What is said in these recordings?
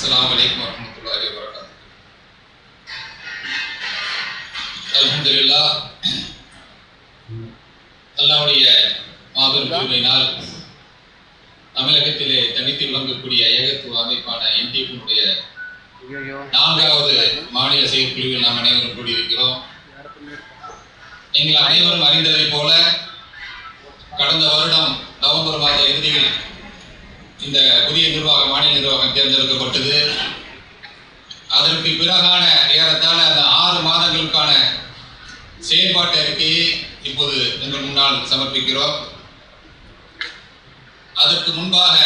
السلام عليكم ورحمة الله وبركاته அல்ஹம்துலில்லாஹ் அல்லாஹ்வுடைய மாபெரும் கிருபையினால் தமிழகத்திலே தனித்து விளங்கக்கூடிய ஏகத்துவ அமைப்பான என்டிபியினுடைய நான்காவது மாநில செயற்குழுவில் நாம் அனைவரும் கூடியிருக்கிறோம் நீங்கள் அனைவரும் அறிந்ததைப் போல கடந்த வருடம் நவம்பர் மாத இறுதியில் இந்த புதிய நிர்வாகம் மாநில நிர்வாகம் தேர்ந்தெடுக்கப்பட்டது. அதற்கு பிறகான ஏறத்தாழ அந்த ஆறு மாதங்களுக்கான செயல்பாட்டு அறிக்கையை இப்போது எங்கள் முன்னால் சமர்ப்பிக்கிறோம். அதற்கு முன்பாக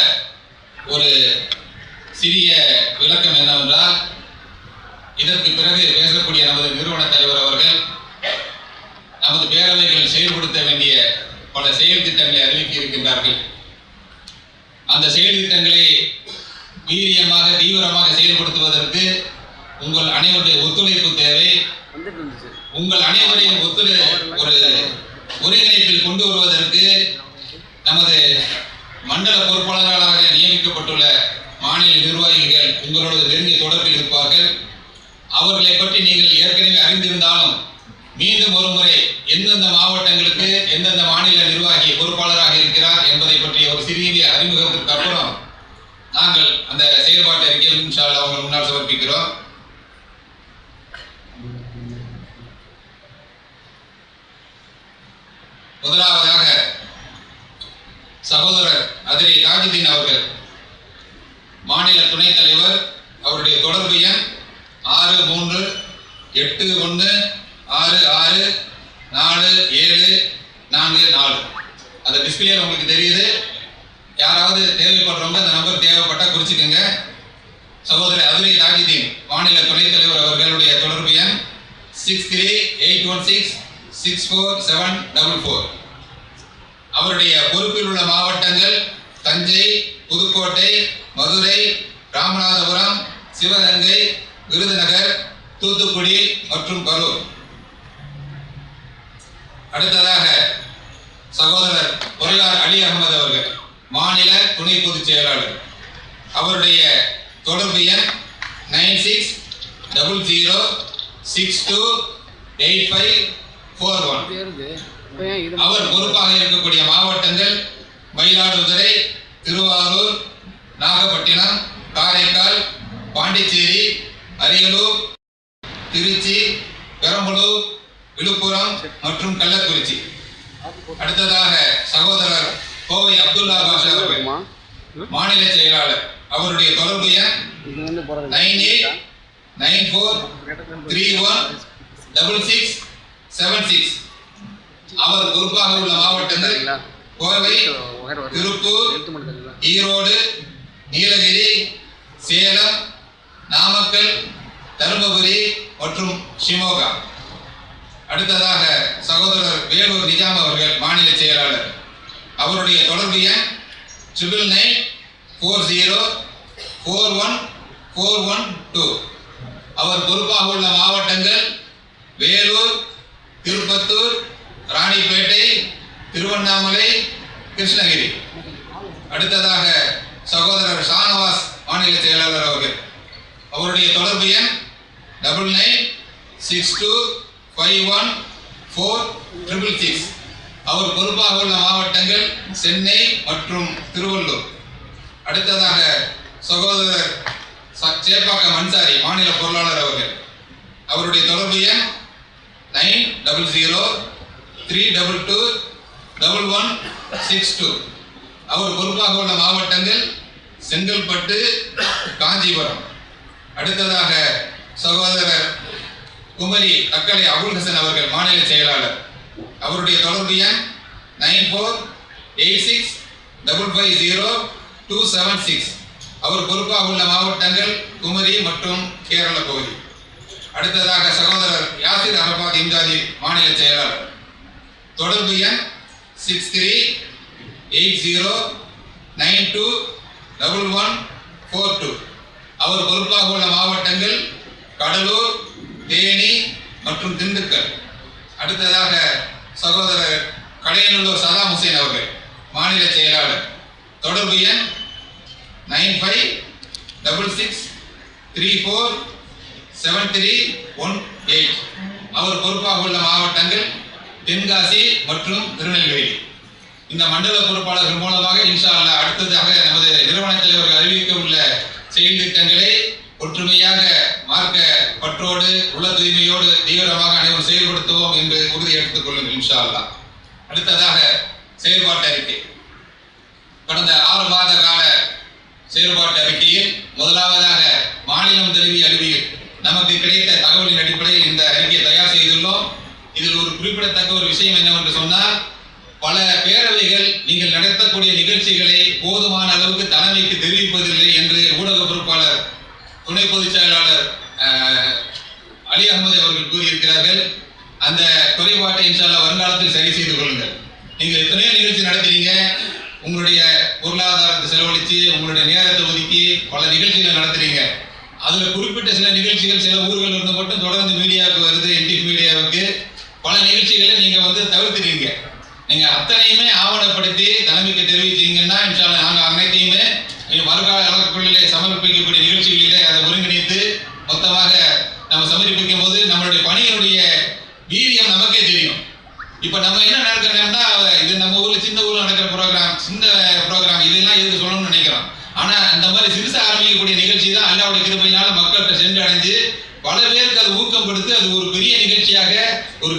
ஒரு சிறிய விளக்கம் என்னவென்றால் இதற்கு பிறகு பேசக்கூடிய நமது நிறுவன தலைவர் அவர்கள் நமது பேரவைகள் செயல்படுத்த வேண்டிய பல செயல் திட்டங்களை அறிவிக்க இருக்கின்றார்கள். அந்த செயல் திட்டங்களை வீரியமாக தீவிரமாக செயல்படுத்துவதற்கு உங்கள் அனைவருடைய ஒத்துழைப்பு தேவை. உங்கள் அனைவரையும் ஒத்துழை ஒரு ஒருங்கிணைப்பில் கொண்டு வருவதற்கு நமது மண்டல பொறுப்பாளர்களாக நியமிக்கப்பட்டுள்ள மாநில நிர்வாகிகள் உங்களோட நெருங்கிய தொடர்பில் இருப்பார்கள். அவர்களை பற்றி நீங்கள் ஏற்கனவே அறிந்திருந்தாலும் மீண்டும் ஒருமுறை எந்தெந்த மாவட்டங்களுக்கு எந்தெந்த மாநில நிர்வாகி பொறுப்பாளராக இருக்கிறார் என்பதை பற்றிய ஒரு சிறிய அறிமுகத்திற்கு அப்புறம் நாங்கள் அந்த செயல்பாட்டு அறிக்கையில் இன்ஷா அவங்க முன்னால் சமர்ப்பிக்கிறோம். முதலாவதாக சகோதரர் அதிரி தாஜுதீன் அவர்கள் மாநில துணைத் தலைவர் அவருடைய தொடர்பு எண் ஆறு மூன்று எட்டு ஒன்று ஆறு ஆறு நாலு ஏழு நான்கு நாலு. அந்த டிஸ்பிளே உங்களுக்கு தெரியுது. யாராவது தேவைப்படுறவங்க அந்த நம்பர் தேவைப்பட்டா குறிச்சுக்கோங்க. சகோதரி அதிரை தாஜிதீன் மாநில துணைத் தலைவர் அவர்களுடைய தொடர்பு எண் six three eight one six six four seven double four அவருடைய பொறுப்பில் உள்ள மாவட்டங்கள் தஞ்சை புதுக்கோட்டை மதுரை ராமநாதபுரம் சிவகங்கை விருதுநகர் தூத்துக்குடி மற்றும் கரூர். அடுத்ததாக சகோதரர் பொருளார் அலி அகமது அவர்கள் மாநில துணை பொதுச் செயலாளர். அவருடைய தொடர்பு எண் nine six double zero six two eight five four one. அவர் பொறுப்பாக இருக்கக்கூடிய மாவட்டங்கள் மயிலாடுதுறை திருவாரூர் மற்றும் கள்ளக்குறிச்சி. அடுத்ததாக சகோதரர் கோவை அப்துல்லா பாஷா அவர்கள்? மாநில செயலாளர். அவருடைய தொடர்பு எண் nine eight nine four three one double six seven six. அவர் பொறுப்பாக உள்ள மாவட்டங்கள் கோவை திருப்பூர் ஈரோடு நீலகிரி சேலம் நாமக்கல் தருமபுரி மற்றும் ஷிமோகா அடுத்ததாக சகோதரர் வேலூர் நிஜாம் அவர்கள் மாநில செயலாளர். அவருடைய தொடர்பு எண் triple nine four zero four one four one two அவர் பொறுப்பாக உள்ள மாவட்டங்கள் வேலூர் திருப்பத்தூர் ராணிப்பேட்டை திருவண்ணாமலை கிருஷ்ணகிரி. அடுத்ததாக சகோதரர் ஷானவாஸ் மாநில செயலாளர் அவர்கள். அவருடைய தொடர்பு எண் double nine six two five one four triple six அவர் பொறுப்பாக உள்ள மாவட்டங்கள் சென்னை மற்றும் திருவள்ளூர். அடுத்ததாக சகோதரர் சேப்பாக்கம் அன்சாரி மாநில பொருளாளர் அவர்கள். அவருடைய தொடர்பு எண் nine double zero three double two double one six two அவர் பொறுப்பாக உள்ள மாவட்டங்கள் செங்கல்பட்டு காஞ்சிபுரம். அடுத்ததாக சகோதரர் குமரி தக்கலை அபுல் ஹசன் அவர்கள் மாநில செயலாளர். அவருடைய தொடர்பு எண் nine four eight six double five zero two seven six. அவர் பொறுப்பாக உள்ள மாவட்டங்கள் குமரி மற்றும் கேரள பகுதி. அடுத்ததாக சகோதரர் யாசிர் அரபாத் இம்தாதி மாநில செயலாளர். தொடர்பு எண் six three eight zero nine two double one four two. அவர் பொறுப்பாக உள்ள மாவட்டங்கள் கடலூர் தேனி மற்றும் திண்டுக்கல். அடுத்ததாக சகோதரர் கடையநல்லூர் சதாம் ஹுசேன் அவர்கள் மாநில செயலாளர். தொடர்பு எண் nine five double six three four seven three one eight. அவர் பொறுப்பாக உள்ள மாவட்டங்கள் தென்காசி மற்றும் திருநெல்வேலி. இந்த மண்டல பொறுப்பாளர்கள் மூலமாக இன்ஷா அல்லா அடுத்ததாக நமது நிறுவன தலைவர்கள் அறிவிக்க உள்ள செயல் திட்டங்களை ஒற்றுமையாக மார்க்க பற்றோடு உள்ள தூய்மையோடு தீவிரமாக அனைவரும் செயல்படுத்துவோம் என்று உறுதி எடுத்துக் கொள்ளுங்கள் இன்ஷா அல்லாஹ் அடுத்ததாக செயல்பாட்டு அறிக்கை. கடந்த ஆறு மாத கால செயல்பாட்டு அறிக்கையில் முதலாவதாக மாநிலம் தழுவிய அறிவியல் நமக்கு கிடைத்த தகவலின் அடிப்படையில் இந்த அறிக்கையை தயார் செய்துள்ளோம். இதில் ஒரு குறிப்பிடத்தக்க ஒரு விஷயம் என்னவென்று சொன்னால் பல பேரவைகள் நீங்கள் நடத்தக்கூடிய நிகழ்ச்சிகளை போதுமான அளவுக்கு தலைமைக்கு தெரிவிப்பதில்லை என்று ஊடக பொறுப்பாளர் துணை பொதுச் செயலாளர் அஹ், அலி அகமது அவர்கள் கூறியிருக்கிறார்கள் அந்த குறைபாட்டை பார்த்து சரி செய்து கொள்ளுங்கள். நீங்கள் எத்தனையோ நிகழ்ச்சி நடத்துறீங்க உங்களுடைய பொருளாதாரத்தை செலவழித்து உங்களுடைய நேரத்தை ஒதுக்கி பல நிகழ்ச்சிகளை நடத்துறீங்க அதில் குறிப்பிட்ட சில நிகழ்ச்சிகள் சில ஊர்கள் இருந்து மட்டும் தொடர்ந்து மீடியாவுக்கு வருது என்டிஎஃப் மீடியாவுக்கு. பல நிகழ்ச்சிகளை நீங்கள் வந்து தவிர்த்துறீங்க நீங்கள் அத்தனையுமே ஆவணப்படுத்தி தலைமைக்கு தெரிவிச்சீங்கன்னா இன்ஷால்லா நாங்க அனைத்தையுமே இனி வருங்கால காலக்குள்ளிலே சமர்ப்பிக்கக்கூடிய நிகழ்ச்சிகளிலே அதை ஒருங்கிணைத்து மொத்தமாக நம்ம சமர்ப்பிக்கும் போது நம்மளுடைய பணியினுடைய வீரியம் நமக்கே தெரியும் இப்ப நம்ம என்ன நடக்கிறோம்னா இது நம்ம ஊர்ல சின்ன ஊர்ல நடக்கிற ப்ரோக்ராம் சின்ன ப்ரோக்ராம் இதெல்லாம் எதுக்கு சொல்லணும்னு நினைக்கிறோம் ஆனா இந்த மாதிரி சிறுசா ஆரம்பிக்கக்கூடிய நிகழ்ச்சி தான் அல்லாவுடைய கிருபையினால மக்கள்கிட்ட சென்று அடைஞ்சு பல பேருக்கு அது ஊக்கம் கொடுத்து அது ஒரு பெரிய நிகழ்ச்சியாக ஒரு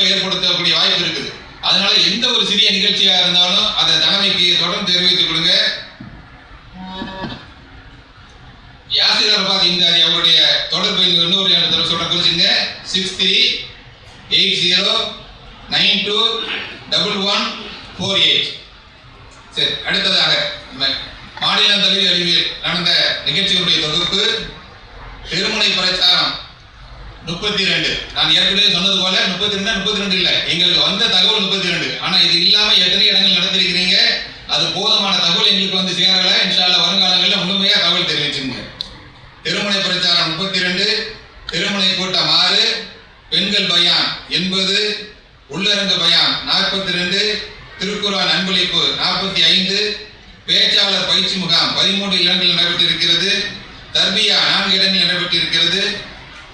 கண்டிப்பாக ஏற்படுத்தக்கூடிய வாய்ப்பு இருக்குது. அதனால எந்த ஒரு சிறிய நிகழ்ச்சியா இருந்தாலும் அதை தலைமைக்கு தொடர்ந்து தெரிவித்துக் கொடுங்க. யாசிர் அரபாத் இந்தாரி அவருடைய தொடர்பு இன்னொரு இடத்துல சொல்ற குறிச்சுங்க six three eight zero nine two double one four eight சரி அடுத்ததாக மாநில தலைவி அறிவியல் நடந்த நிகழ்ச்சிகளுடைய தொகுப்பு. திருமுனை பிரச்சாரம். முப்பத்தி ரெண்டு நான் ஏற்கனவே சொன்னது போல முப்பத்தி ரெண்டு முப்பத்தி ரெண்டு இல்ல. எங்களுக்கு வந்த தகவல் முப்பத்தி ரெண்டு ஆனா இது இல்லாம எத்தனை இடங்கள் நடத்திருக்கிறீங்க அது போதுமான தகவல் எங்களுக்கு வந்து சேரல. இன்ஷால்ல வருங்காலங்களில் முழுமையா தகவல் தெரிவிச்சுங்க திருமலை பிரச்சாரம் முப்பத்தி ரெண்டு திருமலை கூட்டம் ஆறு பெண்கள் பயான் எண்பது உள்ளரங்க பயான் நாற்பத்தி ரெண்டு திருக்குறான் அன்பளிப்பு நாற்பத்தி ஐந்து பேச்சாளர் பயிற்சி முகாம் பதிமூன்று இடங்களில் நடைபெற்றிருக்கிறது. தர்பியா நான்கு இடங்களில் நடைபெற்றிருக்கிறது.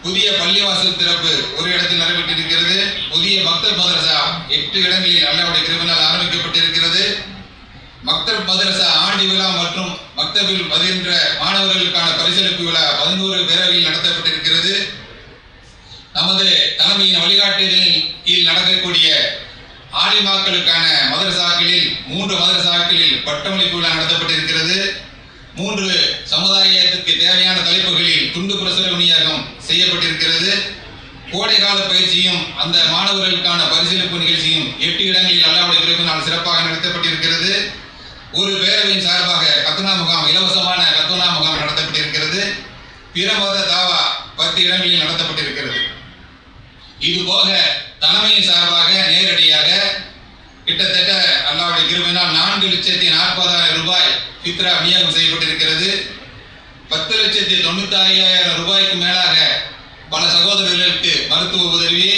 புதிய பள்ளிவாசல் திறப்பு ஒரு இடத்தில் நடைபெற்றிருக்கிறது. புதிய பக்தர் மதரசா எட்டு இடங்களில் அல்லாவுடைய கிருபினால் ஆரம்பிக்கப்பட்டிருக்கிறது. பக்தர் மதரசா ஆண்டு விழா மற்றும் மக்தபில் பதின்ற மாணவர்களுக்கான பரிசளிப்பு விழா பதினோரு பேரவையில் நடத்தப்பட்டிருக்கிறது. நமது தலைமையின் வழிகாட்டுதலின் கீழ் நடக்கக்கூடிய ஆலிமாக்களுக்கான மதரசாக்களில் மூன்று மதரசாக்களில் பட்டமளிப்பு விழா நடத்தப்பட்டிருக்கிறது. மூன்று சமுதாயத்திற்கு தேவையான தலைப்புகளில் துண்டு பிரசுர விநியோகம் செய்யப்பட்டிருக்கிறது. கோடைகால பயிற்சியும் அந்த மாணவர்களுக்கான பரிசீலிப்பு நிகழ்ச்சியும் எட்டு இடங்களில் அல்லாவுடைய கிருபினால் சிறப்பாக நடத்தப்பட்டிருக்கிறது. ஒரு பேரவையின் சார்பாக கத்துனா முகாம் இலவசமான கத்துனா முகாம் நடத்தப்பட்டிருக்கிறது. பிற மத தாவா பத்து இடங்களில் நடத்தப்பட்டிருக்கிறது. இது போக தலைமையின் சார்பாக நேரடியாக கிட்டத்தட்ட அல்லாவுடைய கிருபையினால் நான்கு லட்சத்தி நாற்பதாயிரம் ரூபாய் விநியோகம் செய்யப்பட்டிருக்கிறது. பத்து லட்சத்தி தொண்ணூத்தி ஐயாயிரம் ரூபாய்க்கு மேலாக பல சகோதரர்களுக்கு மருத்துவ உதவி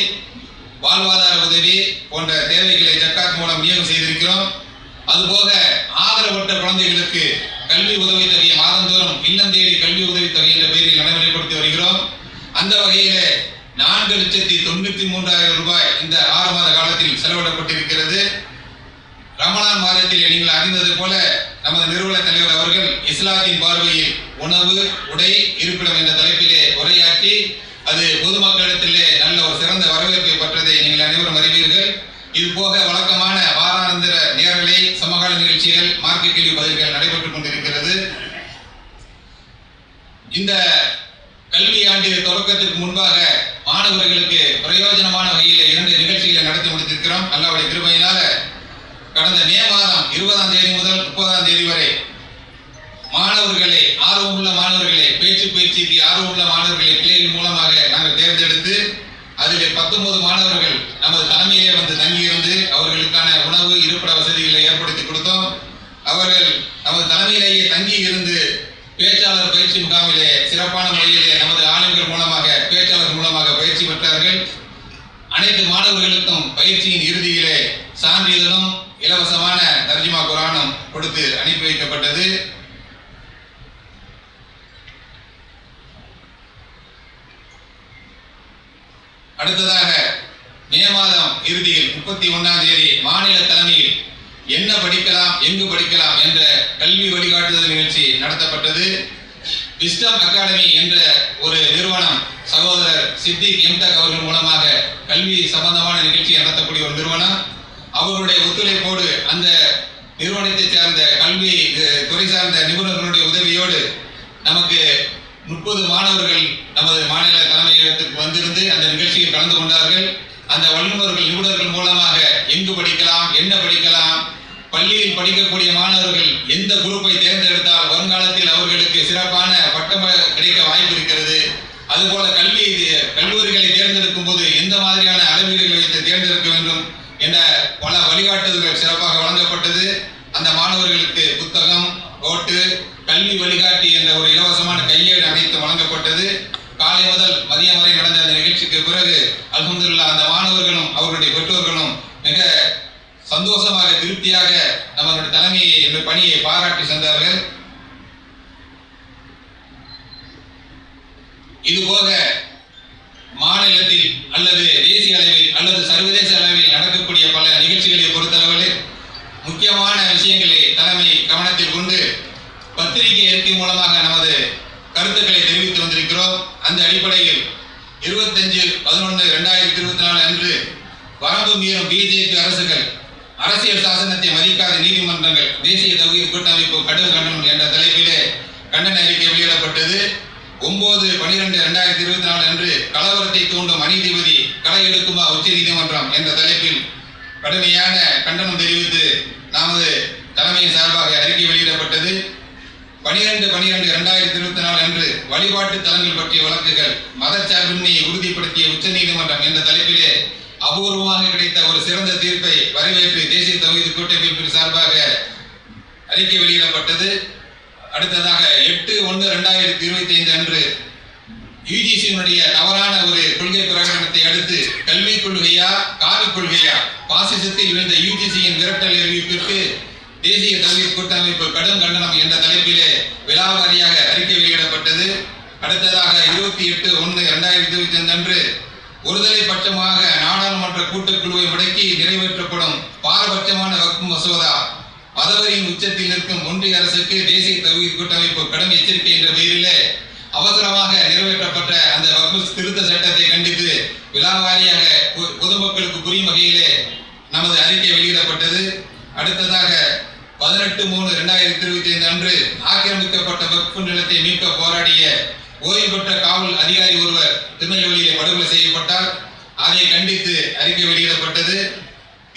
வாழ்வாதார உதவி போன்ற தேவைகளை ஜக்காத் மூலம் விநியோகம் செய்திருக்கிறோம். அதுபோக ஆதரவற்ற குழந்தைகளுக்கு கல்வி உதவித்தொகையை மாதந்தோறும் இல்லந்தேடி கல்வி உதவித்தொகை என்ற பெயரில் நடைமுறைப்படுத்தி வருகிறோம். அந்த வகையிலே நான்கு லட்சத்தி தொண்ணூத்தி மூன்றாயிரம் ரூபாய் இந்த ஆறு மாத காலத்தில் செலவிடப்பட்டிருக்கிறது. ரமணான் மாதத்தில் நீங்கள் அறிந்தது போல நமது நிறுவன தலைவர் அவர்கள் இஸ்லாத்தின் பார்வையில் உணவு உடை இருப்பிடம் என்ற தலைப்பிலே உரையாற்றி அது பொதுமக்களிடத்திலே நல்ல ஒரு சிறந்த வரவேற்பை பெற்றதை நீங்கள் அனைவரும் அறிவீர்கள். இது போக வழக்கமான வாராந்திர நேரலை சமகால நிகழ்ச்சிகள் மார்க்க கேள்வி பதில்கள் நடைபெற்றுக் கொண்டிருக்கிறது. இந்த கல்வி ஆண்டின் தொடக்கத்திற்கு முன்பாக மாணவர்களுக்கு பிரயோஜனமான வகையில் இரண்டு நிகழ்ச்சிகளை நடத்தி முடித்திருக்கிறோம். அல்லாவுடைய திருமையினால கடந்த மே மாதம் இருபதாம் தேதி முதல் முப்பதாம் தேதி வரை மாணவர்களை ஆர்வமுள்ள மாணவர்களை பேச்சு பயிற்சிக்கு ஆர்வமுள்ள மாணவர்களை பிள்ளைகள் மூலமாக நாங்கள் தேர்ந்தெடுத்து அதில் பத்தொன்பது மாணவர்கள் நமது தலைமையிலே வந்து தங்கியிருந்து அவர்களுக்கான உணவு இருப்பிட வசதிகளை ஏற்படுத்தி கொடுத்தோம். அவர்கள் நமது தலைமையிலேயே தங்கி இருந்து பேச்சாளர் பயிற்சி முகாமிலே சிறப்பான முறையிலே நமது ஆளுநர்கள் மூலமாக பேச்சாளர் மூலமாக பயிற்சி பெற்றார்கள். அனைத்து மாணவர்களுக்கும் பயிற்சியின் இறுதியிலே சான்றிதழும் கொடுத்து அனுப்பி வைக்கப்பட்டது. அடுத்ததாக மே மாதம் இறுதியில் முப்பத்தி ஒன்றாம் தேதி மாநில தலைமையில் என்ன படிக்கலாம் எங்கு படிக்கலாம் என்ற கல்வி வழிகாட்டுதல் நிகழ்ச்சி நடத்தப்பட்டது. விஸ்டம் அகாடமி என்ற ஒரு நிறுவனம் சகோதரர் சித்திக் எம்தக் அவர்கள் மூலமாக கல்வி சம்பந்தமான நிகழ்ச்சி நடத்தக்கூடிய ஒரு நிறுவனம். அவருடைய ஒத்துழைப்போடு அந்த நிறுவனத்தை சார்ந்த கல்வி துறை சார்ந்த நிபுணர்களுடைய உதவியோடு நமக்கு முப்பது மாணவர்கள் நமது மாநில தலைமையகத்திற்கு வந்திருந்து அந்த நிகழ்ச்சியில் கலந்து கொண்டார்கள். அந்த வல்லுநர்கள் நிபுணர்கள் மூலமாக எங்கு படிக்கலாம் என்ன படிக்கலாம் பள்ளியில் படிக்கக்கூடிய மாணவர்கள் எந்த குரூப்பை தேர்ந்தெடுத்தால் வருங்காலத்தில் அவர்களுக்கு சிறப்பான பட்டம் கிடைக்க வாய்ப்பு இருக்கிறது. அதுபோல கல்வி கல்லூரிகளை தேர்ந்தெடுக்கும் போது எந்த மாதிரியான அளவீடுகளை வைத்து தேர்ந்தெடுக்க வேண்டும்? என பல வழிகாட்டுதல்கள் சிறப்பாக வழங்கப்பட்டது. அந்த மாணவர்களுக்கு புத்தகம் ஓட்டு கல்வி வழிகாட்டி என்ற ஒரு இலவசமான கையேடு அனைத்து வழங்கப்பட்டது. காலை முதல் மதியம் வரை நடந்த அந்த நிகழ்ச்சிக்கு பிறகு அல்ஹம்துலில்லாஹ் அந்த மாணவர்களும் அவர்களுடைய பெற்றோர்களும் மிக சந்தோஷமாக திருப்தியாக நம்மளுடைய தலைமையை இந்த பணியை பாராட்டி சென்றார்கள். இதுபோக மாநிலத்தில் அல்லது தேசிய அளவில் அல்லது சர்வதேச அளவில் நடக்கக்கூடிய பல நிகழ்ச்சிகளை பொறுத்தளவில் முக்கியமான விஷயங்களை தலைமை கவனத்தில் கொண்டு பத்திரிகை அறிக்கை மூலமாக நமது கருத்துக்களை தெரிவித்து வந்திருக்கிறோம். அந்த அடிப்படையில் இருபத்தஞ்சு பதினொன்று ரெண்டாயிரத்தி இருபத்தி நாலு அன்று வரம்பு மீறும் பிஜேபி அரசுகள் அரசியல் சாசனத்தை மதிக்காத நீதிமன்றங்கள் தேசிய தகுதி கூட்டமைப்பு கடும் கண்டனம் என்ற தலைப்பிலே கண்டன அறிக்கை வெளியிடப்பட்டது. ஒன்பது பனிரெண்டு ரெண்டாயிரத்தி இருபத்தி நாலு அன்று கலவரத்தை தூண்டும் அநீதிபதி களை எடுக்குமா உச்ச நீதிமன்றம் என்ற தலைப்பில் கடுமையான கண்டனம் தெரிவித்து நமது தலைமையின் சார்பாக அறிக்கை வெளியிடப்பட்டது. பனிரெண்டு பனிரெண்டு இரண்டாயிரத்தி இருபத்தி நாலு அன்று வழிபாட்டு தலங்கள் பற்றிய வழக்குகள் மதச்சார்பின்மையை உறுதிப்படுத்திய உச்சநீதிமன்றம் என்ற தலைப்பிலே அபூர்வமாக கிடைத்த ஒரு சிறந்த தீர்ப்பை வரவேற்று தேசிய தகுதி கூட்டமைப்பின் சார்பாக அறிக்கை வெளியிடப்பட்டது. அடுத்ததாக எட்டு ஒன்று ரெண்டாயிரத்தி இருபத்தி ஐந்து அன்று யுஜிசியினுடைய தவறான ஒரு கொள்கை பிரகடனத்தை அடுத்து கல்விக் கொள்கையா காவிக் கொள்கையா பாசிசத்தில் விழுந்த யுஜிசியின் விரட்டல் அறிவிப்பிற்கு தேசிய தகுதி கூட்டமைப்பு கடும் கண்டனம் என்ற தலைப்பிலே விழாவாரியாக அறிக்கை வெளியிடப்பட்டது. அடுத்ததாக இருபத்தி எட்டு ஒன்று இரண்டாயிரத்தி இருபத்தி ஐந்து அன்று ஒருதலை பட்சமாக நாடாளுமன்ற கூட்டுக்குழுவை முடக்கி நிறைவேற்றப்படும் பாரபட்சமான வக்ஃப் மசோதா பதவியின் உச்சத்தில் இருக்கும் ஒன்றிய அரசுக்கு தேசிய தகுதி கூட்டமைப்பு கடும் எச்சரிக்கை என்ற பெயரிலே அவசரமாக நிறைவேற்றப்பட்ட அந்த வக்ஃப் திருத்த சட்டத்தை கண்டித்து விழாவாரியாக பொ- பொதுமக்களுக்கு புரியும் வகையிலே நமது அறிக்கை வெளியிடப்பட்டது. அடுத்ததாக பதினெட்டு மூணு ரெண்டாயிரத்தி இருபத்தி ஐந்து அன்று ஆக்கிரமிக்கப்பட்ட வக்ஃப் நிலத்தை மீட்க போராடிய ஓய்வு பெற்ற காவல் அதிகாரி ஒருவர் திருநெல்வேலியிலே படுகொலை செய்யப்பட்டார். அதை கண்டித்து அறிக்கை வெளியிடப்பட்டது.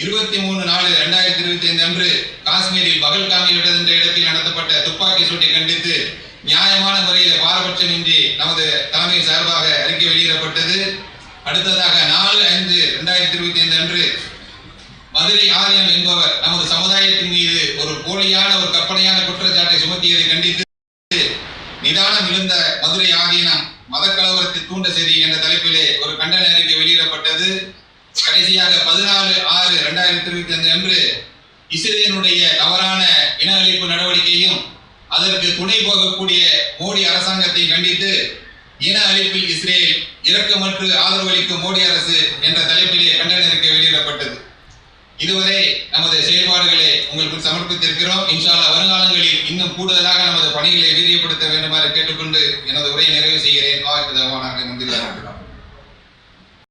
இருபத்தி மூணு நாலு இரண்டாயிரத்தி இருபத்தி ஐந்து அன்று காஷ்மீரில் பகல்காமி என்ற இடத்தில் நடத்தப்பட்ட துப்பாக்கி சூட்டை கண்டித்து நியாயமான முறையில் பாரபட்சமின்றி நமது தலைமை சார்பாக அறிக்கை வெளியிடப்பட்டது. அடுத்ததாக நாலு ஐந்து ரெண்டாயிரத்தி இருபத்தி ஐந்து அன்று மதுரை ஆரியம் என்பவர் நமது சமுதாயத்தின் மீது ஒரு போலியான ஒரு கற்பனையான குற்றச்சாட்டை சுமத்தியதை கண்டித்து நிதானம் இருந்த மதுரை ஆதீனம் மதக்கலவரத்தை தூண்ட செய்தி என்ற தலைப்பிலே ஒரு கண்டன அறிக்கை கடைசியாக பதினாலு ஆறு ரெண்டாயிரத்தி இருபத்தி ஐந்து அன்று இஸ்ரேலினுடைய தவறான இன அழிப்பு நடவடிக்கையும் அதற்கு துணை போகக்கூடிய மோடி அரசாங்கத்தை கண்டித்து இன அழிப்பில் இஸ்ரேல் இரக்கமற்று ஆதரவளிக்கும் மோடி அரசு என்ற தலைப்பிலே கண்டன அறிக்கை வெளியிடப்பட்டது. இதுவரை நமது செயல்பாடுகளை உங்களுக்கு சமர்ப்பித்திருக்கிறோம். இன்ஷால்லா வருங்காலங்களில் இன்னும் கூடுதலாக நமது பணிகளை வீரியப்படுத்த வேண்டுமாறு கேட்டுக்கொண்டு எனது உரையை நிறைவு செய்கிறேன். நன்றி.